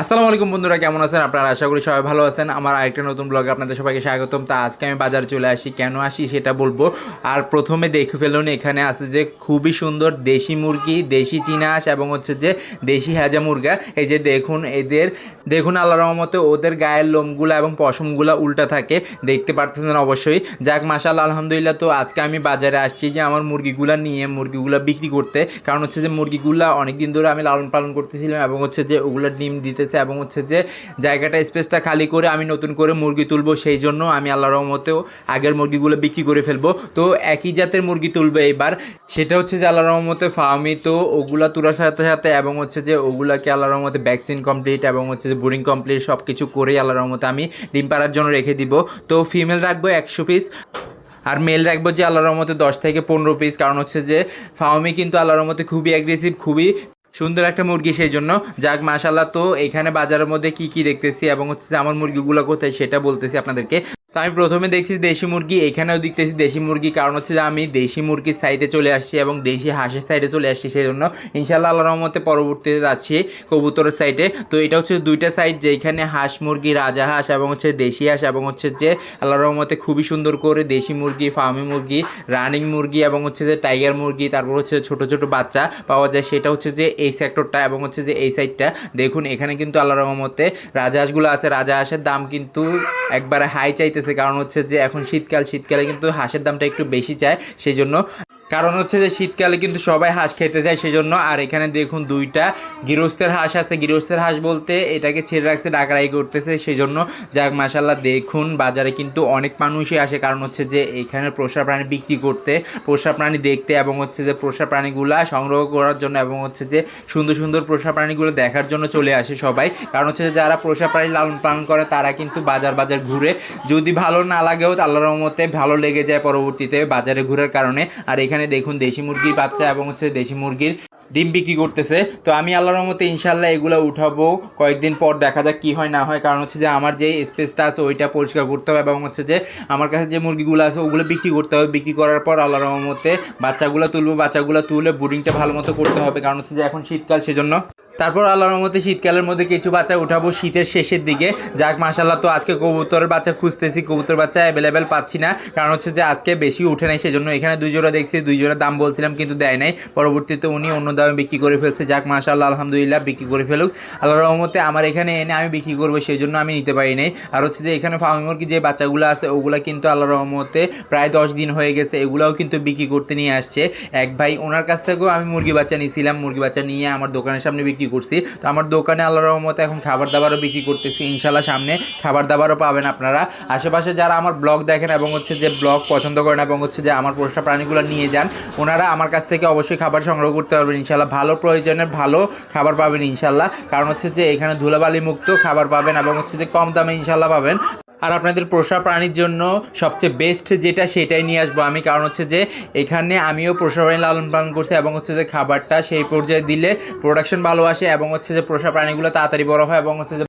আসসালামু আলাইকুম বন্ধুরা, কেমন আছেন? আপনারা আশা করি সবাই ভালো আছেন। আমার আরেকটা নতুন ব্লগে আপনাদের সবাইকে স্বাগতম। তা আজকে আমি বাজারে চলে আসি। কেন আসি সেটা বলব? আর প্রথমে দেখে ফেলুন, এখানে আছে যে খুবই সুন্দর দেশি মুরগি, দেশি চিনাস এবং হচ্ছে যে দেশি হাজা মুরগা। এই যে দেখুন, এদের, দেখুন আল্লাহ রহমতে ওদের গায়ের লোমগুলো এবং পশমগুলো উল্টা থাকে। দেখতে পারতেছেন অবশ্যই। যাক মাসাল আলহামদুলিল্লাহ। তো আজকে আমি বাজারে আসছি যে আমার মুরগিগুলা নিয়ে, মুরগিগুলা বিক্রি করতে। কারণ হচ্ছে যে মুরগিগুলা অনেক দিন ধরে আমি লালন পালন করতেছিলাম এবং হচ্ছে যে ওগুলো ডিম দিতেছে এবং হচ্ছে যে জায়গাটা, স্পেসটা খালি করে আমি নতুন করে মুরগি তুলবো, সেই জন্য আমি আল্লাহ রহমতেও আগের মুরগিগুলো বিক্রি করে ফেলব। তো একই জাতের মুরগি তুলবে এবার সেটা হচ্ছে যে আল্লাহ রহমতে ফার্মি, তো ওগুলা তোলার সাথে সাথে এবং হচ্ছে যে ওগুলাকে আল্লাহ রহমতে ভ্যাকসিন কমপ্লিট এবং হচ্ছে যে বোরিং কমপ্লিট সব কিছু করেই আল্লাহ রহমতে আমি ডিম পাড়ার জন্য রেখে দিব। তো ফিমেল রাখব একশো পিস আর মেল রাখব যে আল্লাহর রহমতে দশ থেকে পনেরো পিস। কারণ হচ্ছে যে ফার্মি কিন্তু আল্লাহর রহমতে খুবই অ্যাগ্রেসিভ খুবই সুন্দর একটা মুরগি সেই জন্য। যাক মাশাল্লাহ তো এখানে বাজারের মধ্যে কি কি দেখতেছি এবং হচ্ছে আমার মুরগিগুলো কোথায় সেটা বলতেছি আপনাদেরকে। তো আমি প্রথমে দেখছি দেশি মুরগি, এখানেও দেখতেছি দেশি মুরগি। কারণ হচ্ছে যে আমি দেশি মুরগির সাইডে চলে আসছি এবং দেশি হাঁসের সাইডে চলে আসছি সেই জন্য ইনশাল্লাহ আল্লাহ রহমতে পরবর্তীতে যাচ্ছি কবুতরের সাইডে তো এটা হচ্ছে দুইটা সাইড যেখানে হাঁস মুরগি, রাজা হাঁস এবং হচ্ছে দেশি হাঁস এবং হচ্ছে যে আল্লাহ রহমতে খুবই সুন্দর করে দেশি মুরগি ফার্মি মুরগি রানিং মুরগি এবং হচ্ছে যে টাইগার মুরগি, তারপর হচ্ছে ছোট ছোট বাচ্চা পাওয়া যায়। সেটা হচ্ছে যে এই সেক্টরটা এবং হচ্ছে যে এই সাইডটা দেখুন, এখানে কিন্তু আল্লাহ রহমতে রাজা হাঁসগুলো আছে। রাজা হাঁসের দাম কিন্তু একবারে হাই চাইতেছে কারণ হচ্ছে যে এখন শীতকাল, শীতকালে কিন্তু হাঁসের দামটা একটু বেশি চায় সেই জন্য কারণ হচ্ছে যে শীতকালে কিন্তু সবাই হাঁস খেতে চায় সেই জন্য আর এখানে দেখুন দুইটা গৃহস্থের হাঁস আছে। গৃহস্থের হাঁস বলতে এটাকে ছেড়ে রাখছে ডাকারাই করতেছে সেই জন্য যাক মাসাল্লাহ দেখুন বাজারে কিন্তু অনেক মানুষই আসে। কারণ হচ্ছে যে এখানে পোষা প্রাণী বিক্রি করতে, পোষা প্রাণী দেখতে এবং হচ্ছে যে পোষা প্রাণীগুলা সংগ্রহ করার জন্য এবং হচ্ছে যে সুন্দর সুন্দর পোষা প্রাণীগুলো দেখার জন্য চলে আসে সবাই। কারণ হচ্ছে যে যারা পোষা প্রাণী লালন পালন করে তারা কিন্তু বাজার বাজার ঘুরে। যদি ভালো না লাগেও আল্লাহ রহমতে ভালো লেগে যায় পরবর্তীতে বাজারে ঘুরার কারণে। আর এখানে দেখুন দেশি মুরগির বাচ্চা এবং হচ্ছে দেশি মুরগির ডিম বিক্রি করতেছে। তো আমি আল্লাহর মতে ইনশাল্লাহ এগুলো উঠাবো। কয়েকদিন পর দেখা যাক কি হয় না হয়। কারণ হচ্ছে যে আমার যে স্পেসটা আছে, ওইটা পরিষ্কার করতে হবে এবং হচ্ছে যে আমার কাছে যে মুরগিগুলো আছে, ওগুলো বিক্রি করতে হবে। বিক্রি করার পর আল্লাহর মতে বাচ্চাগুলো তুলবো। বাচ্চাগুলো তুলে বুডিংটা ভালো মতো করতে হবে। কারণ হচ্ছে যে এখন শীতকাল, সেজন্য তারপর আল্লাহর রহমতে শীতকালের মধ্যে কিছু বাচ্চা উঠাবো শীতের শেষের দিকে। যাক মাসাল্লাহ তো আজকে কবুতরের বাচ্চা খুঁজতেছি কবুতর বাচ্চা অ্যাভেলেবেল পাচ্ছি না। কারণ হচ্ছে যে আজকে বেশি উঠে নাই, সেজন্য এখানে দুই জোড়া দেখছি, দুই জোড়া দাম বলছিলাম কিন্তু দেয় নাই। পরবর্তীতে উনি অন্য দামে বিক্রি করে ফেলছে। যাক মাসাল্লাহ আলহামদুলিল্লাহ, বিক্রি করে ফেলুক। আল্লাহর রহমতে আমার এখানে এনে আমি বিক্রি করব সেই জন্য আমি নিতে পারি নাই। আর হচ্ছে যে এখানে ফার্মি যে বাচ্চাগুলো আছে, ওগুলো কিন্তু আল্লাহর রহমতে প্রায় দশ দিন হয়ে গেছে, এগুলাও কিন্তু বিক্রি করতে নিয়ে আসছে। এক ভাই, ওনার কাছ থেকেও আমি মুরগি বাচ্চা নিয়েছিলাম মুরগি বাচ্চা নিয়ে আমার দোকানের সামনে বিক্রি করছি। তো আমার দোকানে আল্লাহ রহমতে এখন খাবার দাবারও বিক্রি করতেছি। ইনশাল্লাহ সামনে খাবার দাবারও পাবেন আপনারা। আশেপাশে যারা আমার ব্লগ দেখেন এবং হচ্ছে যে ব্লগ পছন্দ করেন এবং হচ্ছে যে আমার পোষা প্রাণীগুলো নিয়ে যান, ওনারা আমার কাছ থেকে অবশ্যই খাবার সংগ্রহ করতে পারবেন। ইনশাল্লাহ ভালো প্রয়োজনের ভালো খাবার পাবেন ইনশাল্লাহ কারণ হচ্ছে যে এখানে ধুলাবালি মুক্ত খাবার পাবেন এবং হচ্ছে যে কম দামে ইনশাল্লাহ পাবেন। আর আপনাদের পোষা প্রাণীর জন্য সবচেয়ে বেস্ট যেটা সেটাই নিয়ে আসব আমি। কারণ হচ্ছে যে এখানে আমিও পোষা প্রাণী লালন পালন করছি এবং হচ্ছে যে খাবারটা সেই পর্যায়ে দিলে প্রোডাকশন ভালো আসে এবং হচ্ছে যে পোষা প্রাণীগুলো তাড়াতাড়ি বড় হয় এবং হচ্ছে যে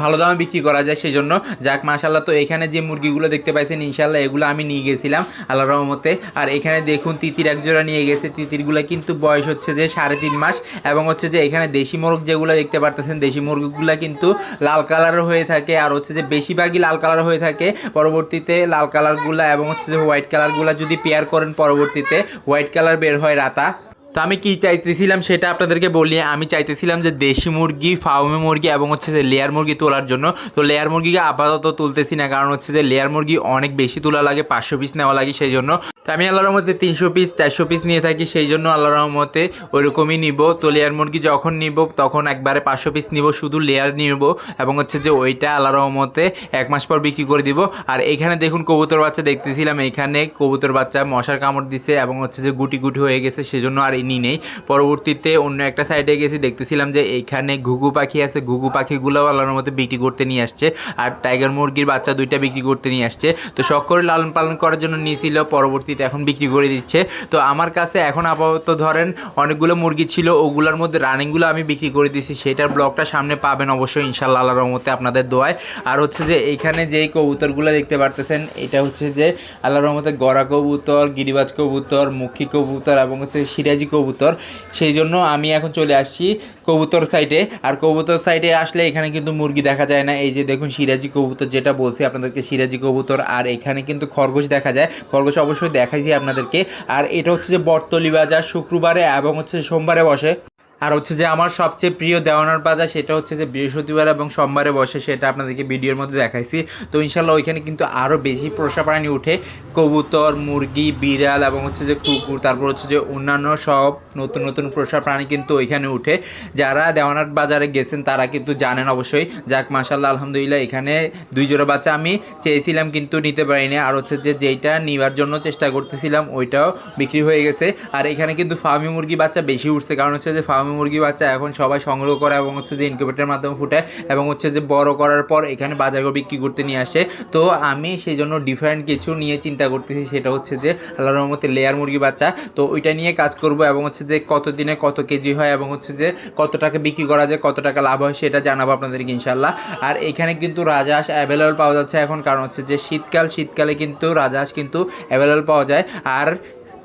ভালো দামে বিক্রি করা যায় সেই জন্য যাক মাশাল্লাহ তো এখানে যে মুরগিগুলো দেখতে পাইছেন ইনশাল্লাহ এগুলো আমি নিয়ে গেছিলাম আল্লাহ রহমতে। আর এখানে দেখুন, তিতির একজোড়া নিয়ে গেছে। তিতিরগুলো কিন্তু বয়স হচ্ছে যে সাড়ে তিন মাস এবং হচ্ছে যে এখানে দেশি মোরগ যেগুলো দেখতে পারতেছেন, দেশি মুরগিগুলো কিন্তু লাল কালারও হয়ে থাকে আর হচ্ছে যে বেশিরভাগই লাল কালার হয়ে থাকে। পরবর্তীতে লাল কালারগুলো এবং হচ্ছে যে হোয়াইট কালারগুলো যদি পেয়ার করেন, পরবর্তীতে হোয়াইট কালার বের হয় রাতা। তো আমি কি চাইতেছিলাম সেটা আপনাদেরকে বলি, আমি চাইতেছিলাম যে দেশি মুরগি, ফার্মে মুরগি এবং হচ্ছে যে লেয়ার মুরগি তোলার জন্য। তো লেয়ার মুরগিকে আপাতত তুলতেছি না, কারণ হচ্ছে যে লেয়ার মুরগি অনেক বেশি তোলা লাগে, পাঁচশো পিস নেওয়া লাগে সেই জন্য। তো আমি আল্লাহর রহমতে তিনশো পিস চারশো পিস নিয়ে থাকি, সেই জন্য আল্লাহর রহমতে ওইরকমই নিব। তো লেয়ার মুরগি যখন নিব, তখন একবারে পাঁচশো পিস নিব, শুধু লেয়ার নিব এবং হচ্ছে যে ওইটা আল্লাহর রহমতে এক মাস পর বিক্রি করে দিব। আর এখানে দেখুন কবুতর বাচ্চা দেখতেছিলাম, এখানে কবুতর বাচ্চা মশার কামড় দিছে এবং হচ্ছে যে গুটি গুটি হয়ে গেছে, সেজন্য আর ইনি নেই। পরবর্তীতে অন্য একটা সাইডে গেছি, দেখতেছিলাম যে এইখানে ঘুঘু পাখি আছে। ঘুঘু পাখিগুলোও আল্লাহর মধ্যে বিক্রি করতে নিয়ে আসছে। আর টাইগার মুরগির বাচ্চা দুইটা বিক্রি করতে নিয়ে আসছে। তো করে লালন পালন করার জন্য নিয়েছিল, পরবর্তীতে এখন বিক্রি করে দিচ্ছে। তো আমার কাছে এখন আপাতত ধরেন অনেকগুলো মুরগি ছিল, ওগুলোর মধ্যে রানিংগুলো আমি বিক্রি করে দিয়েছি। সেটার ব্লগটা সামনে পাবেন অবশ্যই ইনশাল্লাহ আল্লাহর রহমতে আপনাদের দোয়ায়। আর হচ্ছে যে এইখানে যেই কবুতরগুলো দেখতে পারতেছেন, এটা হচ্ছে যে আল্লাহর রহমতে গড়া কবুতর, গিরিবাজ কবুতর, মুখী কবুতর এবং হচ্ছে সিরাজি কবুতর। সেই জন্য আমি এখন চলে আসছি কবুতর সাইডে আর কবুতর সাইডে আসলে এখানে কিন্তু মুরগি দেখা যায় না। এই যে দেখুন সিরাজি কবুতর যেটা বলছি আপনাদেরকে, সিরাজি কবুতর। আর এখানে কিন্তু খরগোশ দেখা যায়। খরগোশ অবশ্যই দেখাইছি আপনাদেরকে। আর এটা হচ্ছে যে বটতলি বাজার শুক্রবারে এবং হচ্ছে সোমবারে বসে। আর হচ্ছে যে আমার সবচেয়ে প্রিয় দেওয়ানার বাজার সেটা হচ্ছে যে বৃহস্পতিবার এবং সোমবারে বসে সেটা আপনাদেরকে ভিডিওর মধ্যে দেখাইছি। তো ইনশাল্লাহ ওইখানে কিন্তু আরও বেশি পোষা প্রাণী উঠে। কবুতর, মুরগি, বিড়াল এবং হচ্ছে যে কুকুর, তারপর হচ্ছে যে অন্যান্য সব নতুন নতুন পোষা প্রাণী কিন্তু ওইখানে উঠে। যারা দেওয়ানার বাজারে গেছেন তারা কিন্তু জানেন অবশ্যই। যাক মাসাল্লাহ আলহামদুলিল্লাহ, এখানে দুই জোড়া বাচ্চা আমি চেয়েছিলাম কিন্তু নিতে পারিনি। আর হচ্ছে যে যেইটা নেওয়ার জন্য চেষ্টা করতেছিলাম, ওইটাও বিক্রি হয়ে গেছে। আর এখানে কিন্তু ফার্মি মুরগি বাচ্চা বেশি উঠছে। কারণ হচ্ছে যে ফার্মি মুরগি বাচ্চা এখন সবাই সংগ্রহ করে এবং হচ্ছে যে ইনকিউবেটারের মাধ্যমে ফুটায় এবং হচ্ছে যে বড় করার পর এখানে বাজার করে বিক্রি করতে নিয়ে আসে। তো আমি সেই জন্য ডিফারেন্ট কিছু নিয়ে চিন্তা করতেছি, সেটা হচ্ছে যে আল্লাহ রহমতে লেয়ার মুরগি বাচ্চা। তো ওইটা নিয়ে কাজ করব এবং হচ্ছে যে কত দিনে কত কেজি হয় এবং হচ্ছে যে কত টাকা বিক্রি করা যায়, কত টাকা লাভ হয় সেটা জানাব আপনাদেরকে ইনশাল্লাহ আর এখানে কিন্তু রাজহাঁস অ্যাভেলেবল পাওয়া যাচ্ছে এখন, কারণ হচ্ছে যে শীতকাল, শীতকালে কিন্তু রাজহাঁস কিন্তু অ্যাভেলেবল পাওয়া যায়। আর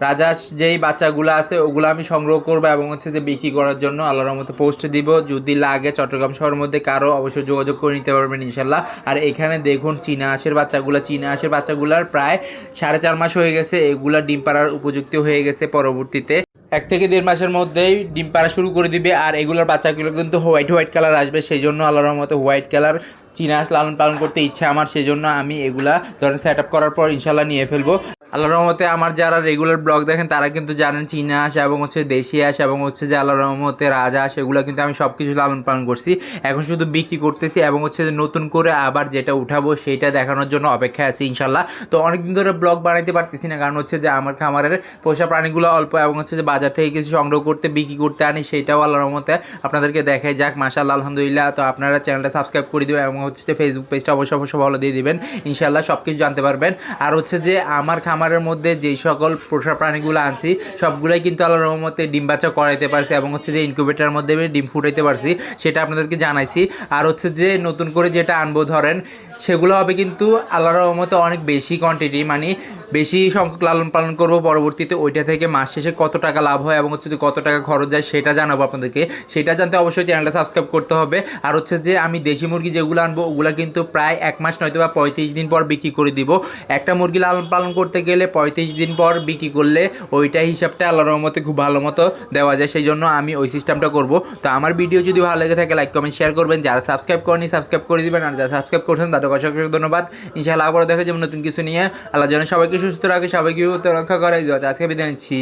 রাজহাঁস যেই বাচ্চাগুলো আছে, ওগুলো আমি সংগ্রহ করব এবং হচ্ছে যে বিক্রি করার জন্য আল্লাহর মতো পোস্ট দিব। যদি লাগে চট্টগ্রাম শহরের মধ্যে কারও অবশ্যই যোগাযোগ করে নিতে পারবেন ইনশাল্লাহ। আর এখানে দেখুন চীনা হাঁসের বাচ্চাগুলো, চীনা হাঁসের বাচ্চাগুলার প্রায় সাড়ে চার মাস হয়ে গেছে। এগুলা ডিম পাড়ার উপযুক্ত হয়ে গেছে পরবর্তীতে। এক থেকে দেড় মাসের মধ্যেই ডিম পাড়া শুরু করে দিবে আর এগুলোর বাচ্চাগুলো কিন্তু হোয়াইট হোয়াইট কালার আসবে। সেই জন্য আল্লাহর মতো হোয়াইট কালার চীনা হাঁস লালন পালন করতে ইচ্ছা আমার। সেই জন্য আমি এগুলা ধরেন সেট আপ করার পর ইনশাল্লাহ নিয়ে ফেলব। আল্লাহর রহমতে আমার যারা রেগুলার ব্লগ দেখেন, তারা কিন্তু জানেন চীনা হাঁস এবং হচ্ছে দেশি হাঁস এবং হচ্ছে যে আল্লাহর রহমতে রাজহাঁস এগুলো কিন্তু আমি সব কিছু লালন পালন করছি। এখন শুধু বিক্রি করতেছি এবং হচ্ছে যে নতুন করে আবার যেটা উঠাবো সেইটা দেখানোর জন্য অপেক্ষায় আছি ইনশাল্লাহ তো অনেকদিন ধরে ব্লগ বানাইতে পারতেছি না, কারণ হচ্ছে যে আমার খামারের পোষা প্রাণীগুলো অল্প এবং হচ্ছে যে বাজার থেকে কিছু সংগ্রহ করতে, বিক্রি করতে আনি সেইটাও আল্লাহর রহমতে আপনাদেরকে দেখাই যাক। মাশাল্লাহ আলহামদুলিল্লাহ। তো আপনারা চ্যানেলটা সাবস্ক্রাইব করে দেবেন এবং হচ্ছে যে ফেসবুক পেজটা অবশ্যই অবশ্যই ভালো দিয়ে দিবেন। ইনশাল্লাহ সব কিছু জানতে পারবেন। আর হচ্ছে যে আমার খামারের মধ্যে যেই সকল পোষা প্রাণীগুলো আনছি, সবগুলোই কিন্তু আল্লাহর রহমতে ডিম বাচ্চা করাইতে পারছি এবং হচ্ছে যে ইনকিউবেটারের মধ্যে ডিম ফুটাইতে পারছি, সেটা আপনাদেরকে জানাইছি। আর হচ্ছে যে নতুন করে যেটা আনব ধরেন, সেগুলো হবে কিন্তু আল্লাহর রহমতে অনেক বেশি কোয়ান্টিটি মানে বেশি সংখ্যক লালন পালন করব পরবর্তীতে ওইটা থেকে মাস শেষে কত টাকা লাভ হয় এবং হচ্ছে যে কত টাকা খরচ যায় সেটা জানাব আপনাদেরকে। সেটা জানতে অবশ্যই চ্যানেলটা সাবস্ক্রাইব করতে হবে। আর হচ্ছে যে আমি দেশি মুরগি যেগুলো আনব, ওগুলো কিন্তু প্রায় এক মাস নয়তো বা পঁয়ত্রিশ দিন পর বিক্রি করে দিব। একটা মুরগি লালন পালন করতে গেলে পঁয়ত্রিশ দিন পর বিক্রি করলে ওইটা হিসাবটা আল্লাহর রহমতে খুব ভালো মতো দেওয়া যায়। সেই জন্য আমি ওই সিস্টেমটা করব। তো আমার ভিডিও যদি ভালো লেগে থাকে লাইক কমেন্ট শেয়ার করবেন। যারা সাবস্ক্রাইব করেনি সাবস্ক্রাইব করে দিবেন। আর যারা সাবস্ক্রাইব করছেন, তাদের অসংখ্য ধন্যবাদ। ইনশাআল্লাহ আবারও দেখা যাবে নতুন কিছু নিয়ে। আল্লাহ যেন সবাইকে সুস্থ রাখে, সবাইকে বিপদ রক্ষা করে এই দোয়া আজকে বিদায় নিচ্ছি।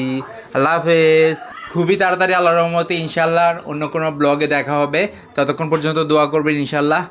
আল্লাহ হাফেজ। খুবই তাড়াতাড়ি আল্লাহ রহমতে ইনশাল্লাহ অন্য কোনো ব্লগে দেখা হবে। ততক্ষণ পর্যন্ত দোয়া করবেন ইনশাল্লাহ